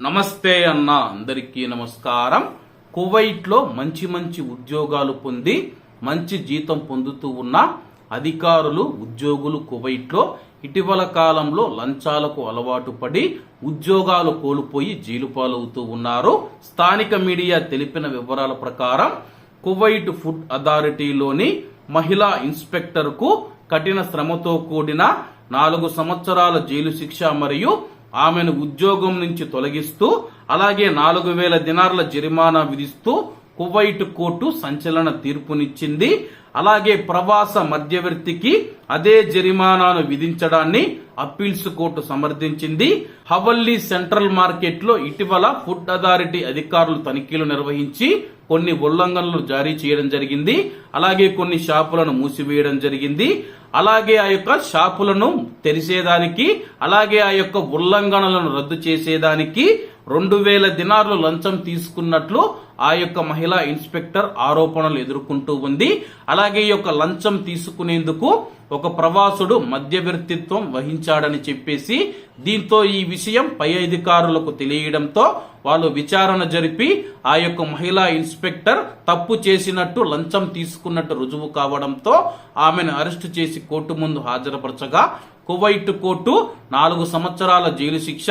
నమస్తే అన్న అందరికీ నమస్కారం. కువైట్లో మంచి మంచి ఉద్యోగాలు పొంది మంచి జీతం పొందుతూ ఉన్న అధికారులు ఉద్యోగులు కువైట్లో ఇటీవల కాలంలో లంచాలకు అలవాటు పడి ఉద్యోగాలు కోల్పోయి జైలుపాలవుతూ ఉన్నారు. స్థానిక మీడియా తెలిపిన వివరాల ప్రకారం కువైట్ ఫుడ్ అథారిటీలోని మహిళా ఇన్స్పెక్టర్కు కఠిన శ్రమతో కూడిన నాలుగు సంవత్సరాల జైలు శిక్ష మరియు ఆమెను ఉద్యోగం నుంచి తొలగిస్తూ అలాగే నాలుగు వేల దినార్ల జరిమానా విధిస్తూ కువైట్ కోర్టు సంచలన తీర్పునిచ్చింది. అలాగే ప్రవాస మధ్యవర్తికి అదే జరిమానాను విధించడాన్ని అప్పీల్స్ కోర్టు సమర్థించింది. హవల్లీ సెంట్రల్ మార్కెట్లో ఇటీవల ఫుడ్ అథారిటీ అధికారులు తనిఖీలు నిర్వహించి కొన్ని ఉల్లంఘనలు జారీ చేయడం జరిగింది. అలాగే కొన్ని షాపులను మూసివేయడం జరిగింది. అలాగే ఆ యొక్క షాపులను తెరిచేదానికి అలాగే ఆ యొక్క ఉల్లంఘనలను రద్దు చేసేదానికి రెండు వేల దినార్లు లంచం తీసుకున్నట్లు ఆ యొక్క మహిళా ఇన్స్పెక్టర్ ఆరోపణలు ఎదుర్కొంటూ ఉంది. అలాగే ఈ యొక్క లంచం తీసుకునేందుకు ఒక ప్రవాసుడు మధ్యవర్తిత్వం వహించాడని చెప్పేసి దీంతో ఈ విషయం పై అధికారులకు తెలియడంతో వాళ్ళు విచారణ జరిపి ఆ యొక్క మహిళా ఇన్స్పెక్టర్ తప్పు చేసినట్టు లంచం తీసుకున్నట్టు రుజువు కావడంతో ఆమెను అరెస్టు చేసి కోర్టు ముందు హాజరుపరచగా కువైట్ కోర్టు నాలుగు సంవత్సరాల జైలు శిక్ష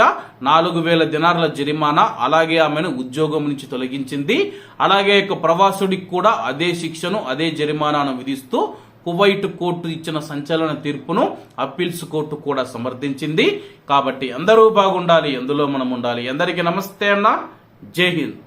నాలుగు వేల దినార్ల జరిమానా అలాగే ఆమెను ఉద్యోగం నుంచి తొలగించింది. అలాగే యొక్క ప్రవాసుడికి కూడా అదే శిక్షను అదే జరిమానాను విధిస్తూ కువైట్ కోర్టు ఇచ్చిన సంచలన తీర్పును అప్పీల్స్ కోర్టు కూడా సమర్థించింది. కాబట్టి అందరూ బాగుండాలి ఎందులో మనం ఉండాలి. అందరికీ నమస్తే అన్న. జై హింద్.